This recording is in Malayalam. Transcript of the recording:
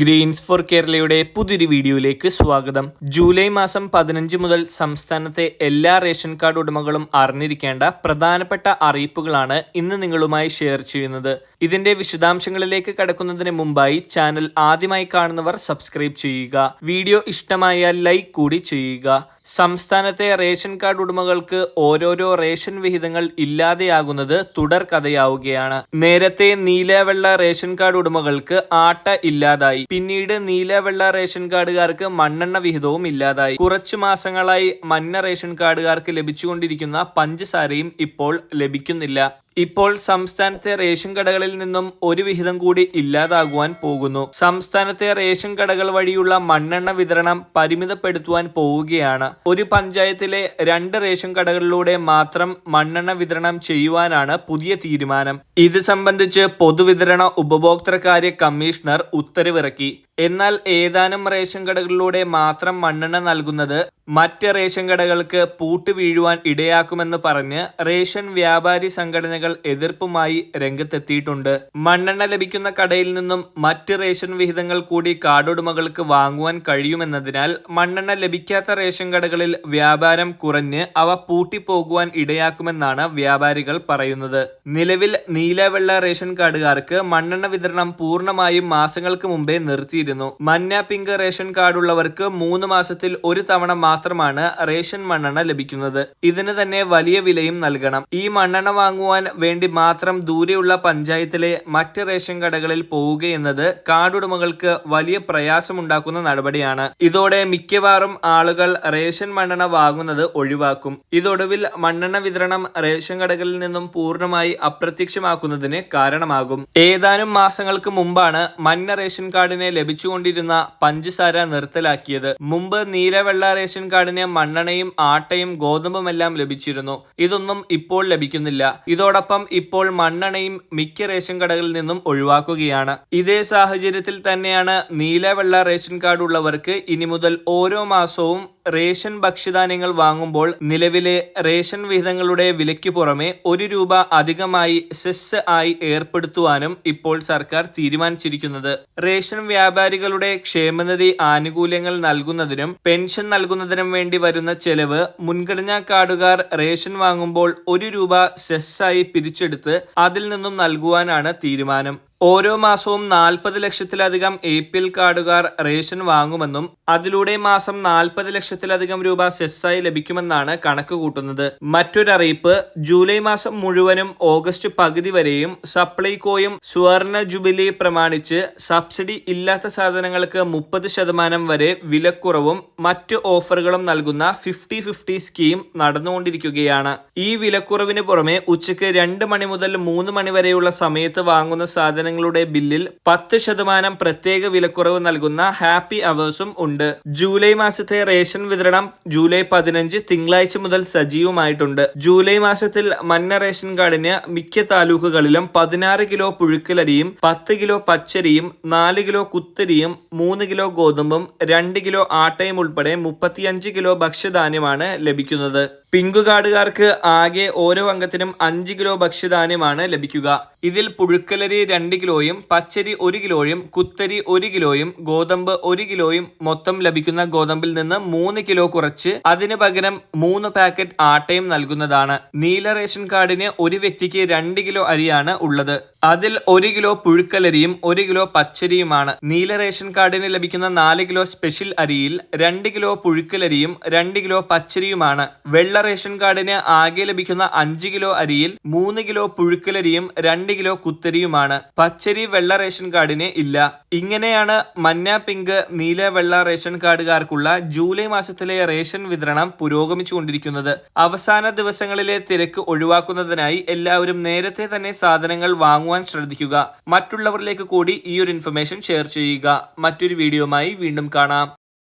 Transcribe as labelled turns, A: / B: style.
A: ഗ്രീൻസ് ഫോർ കേരളയുടെ പുതിയൊരു വീഡിയോയിലേക്ക് സ്വാഗതം. ജൂലൈ മാസം പതിനഞ്ച് മുതൽ സംസ്ഥാനത്തെ എല്ലാ റേഷൻ കാർഡ് ഉടമകളും അറിഞ്ഞിരിക്കേണ്ട പ്രധാനപ്പെട്ട അറിയിപ്പുകളാണ് ഇന്ന് നിങ്ങളുമായി ഷെയർ ചെയ്യുന്നത്. ഇതിന്റെ വിശദാംശങ്ങളിലേക്ക് കടക്കുന്നതിന് മുമ്പായി ചാനൽ ആദ്യമായി കാണുന്നവർ സബ്സ്ക്രൈബ് ചെയ്യുക. വീഡിയോ ഇഷ്ടമായാൽ ലൈക്ക് കൂടി ചെയ്യുക. സംസ്ഥാനത്തെ റേഷൻ കാർഡ് ഉടമകൾക്ക് ഓരോരോ റേഷൻ വിഹിതങ്ങൾ ഇല്ലാതെയാകുന്നത് തുടർ കഥയാവുകയാണ്. നേരത്തെ നീലവെള്ള റേഷൻ കാർഡ് ഉടമകൾക്ക് ആട്ട ഇല്ലാതായി. പിന്നീട് നീലവെള്ള റേഷൻ കാർഡുകാർക്ക് മണ്ണെണ്ണ വിഹിതവും ഇല്ലാതായി. കുറച്ചു മാസങ്ങളായി മഞ്ഞ റേഷൻ കാർഡുകാർക്ക് ലഭിച്ചുകൊണ്ടിരിക്കുന്ന പഞ്ചസാരയും ഇപ്പോൾ ലഭിക്കുന്നില്ല. ഇപ്പോൾ സംസ്ഥാനത്തെ റേഷൻ കടകളിൽ നിന്നും ഒരു വിഹിതം കൂടി ഇല്ലാതാകുവാൻ പോകുന്നു. സംസ്ഥാനത്തെ റേഷൻ കടകൾ വഴിയുള്ള മണ്ണെണ്ണ വിതരണം പരിമിതപ്പെടുത്തുവാൻ പോവുകയാണ്. ഒരു പഞ്ചായത്തിലെ രണ്ട് റേഷൻ കടകളിലൂടെ മാത്രം മണ്ണെണ്ണ വിതരണം ചെയ്യുവാനാണ് പുതിയ തീരുമാനം. ഇത് സംബന്ധിച്ച് പൊതുവിതരണ ഉപഭോക്തൃകാര്യ കമ്മീഷണർ ഉത്തരവിറക്കി. എന്നാൽ ഏതാനും റേഷൻ കടകളിലൂടെ മാത്രം മണ്ണെണ്ണ നൽകുന്നത് മറ്റ് റേഷൻ കടകൾക്ക് പൂട്ട് വീഴുവാൻ ഇടയാക്കുമെന്ന് പറഞ്ഞ് റേഷൻ വ്യാപാരി സംഘടനകൾ എതിർപ്പുമായി രംഗത്തെത്തിയിട്ടുണ്ട്. മണ്ണെണ്ണ ലഭിക്കുന്ന കടയിൽ നിന്നും മറ്റ് റേഷൻ വിഹിതങ്ങൾ കൂടി കാർഡുടമകൾക്ക് വാങ്ങുവാൻ കഴിയുമെന്നതിനാൽ മണ്ണെണ്ണ ലഭിക്കാത്ത റേഷൻ കടകളിൽ വ്യാപാരം കുറഞ്ഞ് അവ പൂട്ടിപ്പോകുവാൻ ഇടയാക്കുമെന്നാണ് വ്യാപാരികൾ പറയുന്നത്. നിലവിൽ നീലവെള്ള റേഷൻ കാർഡുകാർക്ക് മണ്ണെണ്ണ വിതരണം പൂർണമായും മാസങ്ങൾക്ക് മുമ്പേ നിർത്തിയിരുന്നു. മഞ്ഞ പിങ്ക് റേഷൻ കാർഡ് ഉള്ളവർക്ക് മൂന്ന് മാസത്തിൽ ഒരു തവണ മാത്രമാണ് റേഷൻ മണ്ണെണ്ണ ലഭിക്കുന്നത്. ഇതിന് തന്നെ വലിയ വിലയും നൽകണം. ഈ മണ്ണെണ്ണ വാങ്ങുവാൻ വേണ്ടി മാത്രം ദൂരെയുള്ള പഞ്ചായത്തിലെ മറ്റ് റേഷൻ കടകളിൽ പോവുകയെന്നത് കാർഡുടമകൾക്ക് വലിയ പ്രയാസമുണ്ടാക്കുന്ന നടപടിയാണ്. ഇതോടെ മിക്കവാറും ആളുകൾ റേഷൻ മണ്ണെണ്ണ വാങ്ങുന്നത് ഒഴിവാക്കും. ഇതൊടുവിൽ മണ്ണെണ്ണ വിതരണം റേഷൻ കടകളിൽ നിന്നും പൂർണമായി അപ്രത്യക്ഷമാക്കുന്നതിന് കാരണമാകും. ഏതാനും മാസങ്ങൾക്ക് മുമ്പാണ് മഞ്ഞ റേഷൻ കാർഡിനെ ലഭിച്ചുകൊണ്ടിരുന്ന പഞ്ചസാര നിർത്തലാക്കിയത്. മുമ്പ് നീലവെള്ള റേഷൻ കാർഡിന് മണ്ണെണ്ണയും ആട്ടയും ഗോതമ്പുമെല്ലാം ലഭിച്ചിരുന്നു. ഇതൊന്നും ഇപ്പോൾ ലഭിക്കുന്നില്ല. ഇതോടൊപ്പം ഇപ്പോൾ മണ്ണെണ്ണയും മിക്ക റേഷൻ കടകളിൽ നിന്നും ഒഴിവാക്കുകയാണ്. ഇതേ സാഹചര്യത്തിൽ തന്നെയാണ് നീലവെള്ള റേഷൻ കാർഡ് ഉള്ളവർക്ക് ഇനി മുതൽ ഓരോ മാസവും റേഷൻ ഭക്ഷ്യധാന്യങ്ങൾ വാങ്ങുമ്പോൾ നിലവിലെ റേഷൻ വിഹിതങ്ങളുടെ വിലയ്ക്ക് പുറമെ ഒരു രൂപ അധികമായി സെസ് ആയി ഏർപ്പെടുത്തുവാനും ഇപ്പോൾ സർക്കാർ തീരുമാനിച്ചിരിക്കുന്നത്. റേഷൻ വ്യാപാരികളുടെ ക്ഷേമനിധി ആനുകൂല്യങ്ങൾ നൽകുന്നതിനും പെൻഷൻ നൽകുന്നതിനും വേണ്ടി വരുന്ന ചെലവ് മുൻഗണനാ കാർഡുകാർ റേഷൻ വാങ്ങുമ്പോൾ ഒരു രൂപ സെസ് ആയി പിരിച്ചെടുത്ത് അതിൽ നിന്നും നൽകുവാനാണ് തീരുമാനം. ഓരോ മാസവും നാൽപ്പത് ലക്ഷത്തിലധികം എ പി എൽ കാർഡുകാർ റേഷൻ വാങ്ങുമെന്നും അതിലൂടെ മാസം നാൽപ്പത് ലക്ഷത്തിലധികം രൂപ സെസ്സായി ലഭിക്കുമെന്നാണ് കണക്ക് കൂട്ടുന്നത്. മറ്റൊരറിയിപ്പ് ജൂലൈ മാസം മുഴുവനും ഓഗസ്റ്റ് പകുതി വരെയും സപ്ലൈകോയും സുവർണ ജൂബിലി പ്രമാണിച്ച് സബ്സിഡി ഇല്ലാത്ത സാധനങ്ങൾക്ക് മുപ്പത് ശതമാനം വരെ വിലക്കുറവും മറ്റ് ഓഫറുകളും നൽകുന്ന ഫിഫ്റ്റി ഫിഫ്റ്റി സ്കീം നടന്നുകൊണ്ടിരിക്കുകയാണ്. ഈ വിലക്കുറവിന് പുറമെ ഉച്ചയ്ക്ക് രണ്ട് മണി മുതൽ മൂന്ന് മണി വരെയുള്ള സമയത്ത് വാങ്ങുന്ന സാധനങ്ങളുടെ ബില്ലിൽ പത്ത് ശതമാനം പ്രത്യേക വിലക്കുറവ് നൽകുന്ന ഹാപ്പി അവേഴ്സും ഉണ്ട്. ജൂലൈ മാസത്തെ റേഷൻ വിതരണം ജൂലൈ പതിനഞ്ച് തിങ്കളാഴ്ച മുതൽ സജീവമായിട്ടുണ്ട്. ജൂലൈ മാസത്തിൽ മന്ന റേഷൻ കാർഡിന് മിക്ക താലൂക്കുകളിലും പതിനാറ് കിലോ പുഴുക്കലരിയും പത്ത് കിലോ പച്ചരിയും നാല് കിലോ കുത്തരിയും മൂന്ന് കിലോ ഗോതമ്പും രണ്ട് കിലോ ആട്ടയും ഉൾപ്പെടെ മുപ്പത്തിയഞ്ച് കിലോ ഭക്ഷ്യധാന്യമാണ് ലഭിക്കുന്നത്. പിങ്ക് കാർഡുകാർക്ക് ആകെ ഓരോ അംഗത്തിനും അഞ്ച് കിലോ ഭക്ഷ്യധാന്യമാണ് ലഭിക്കുക. ഇതിൽ പുഴുക്കലരി രണ്ട് കിലോയും പച്ചരി ഒരു കിലോയും കുത്തരി ഒരു കിലോയും ഗോതമ്പ് ഒരു കിലോയും മൊത്തം ലഭിക്കുന്ന ഗോതമ്പിൽ നിന്ന് മൂന്ന് കിലോ കുറച്ച് അതിന് പകരം മൂന്ന് പാക്കറ്റ് ആട്ടയും നൽകുന്നതാണ്. നീല റേഷൻ കാർഡിന് ഒരു വ്യക്തിക്ക് രണ്ട് കിലോ അരിയാണ് ഉള്ളത്. അതിൽ ഒരു കിലോ പുഴുക്കലരിയും ഒരു കിലോ പച്ചരിയുമാണ്. നീല റേഷൻ കാർഡിന് ലഭിക്കുന്ന നാല് കിലോ സ്പെഷ്യൽ അരിയിൽ രണ്ട് കിലോ പുഴുക്കലരിയും രണ്ട് കിലോ പച്ചരിയുമാണ്. വെള്ള റേഷൻ കാർഡിന് ആകെ ലഭിക്കുന്ന അഞ്ച് കിലോ അരിയിൽ മൂന്ന് കിലോ പുഴുക്കലരിയും രണ്ട് കിലോ കുത്തരിയുമാണ്. പച്ചരി വെള്ള റേഷൻ കാർഡിന് ഇല്ല. ഇങ്ങനെയാണ് മഞ്ഞ പിങ്ക് നീല വെള്ള റേഷൻ കാർഡുകാർക്കുള്ള ജൂലൈ മാസത്തിലെ റേഷൻ വിതരണം പുരോഗമിച്ചുകൊണ്ടിരിക്കുന്നത്. അവസാന ദിവസങ്ങളിലെ തിരക്ക് ഒഴിവാക്കുന്നതിനായി എല്ലാവരും നേരത്തെ തന്നെ സാധനങ്ങൾ വാങ്ങുവാൻ ശ്രദ്ധിക്കുക. മറ്റുള്ളവരിലേക്ക് കൂടി ഈ ഒരു ഇൻഫർമേഷൻ ഷെയർ ചെയ്യുക. മറ്റൊരു വീഡിയോയുമായി വീണ്ടും കാണാം.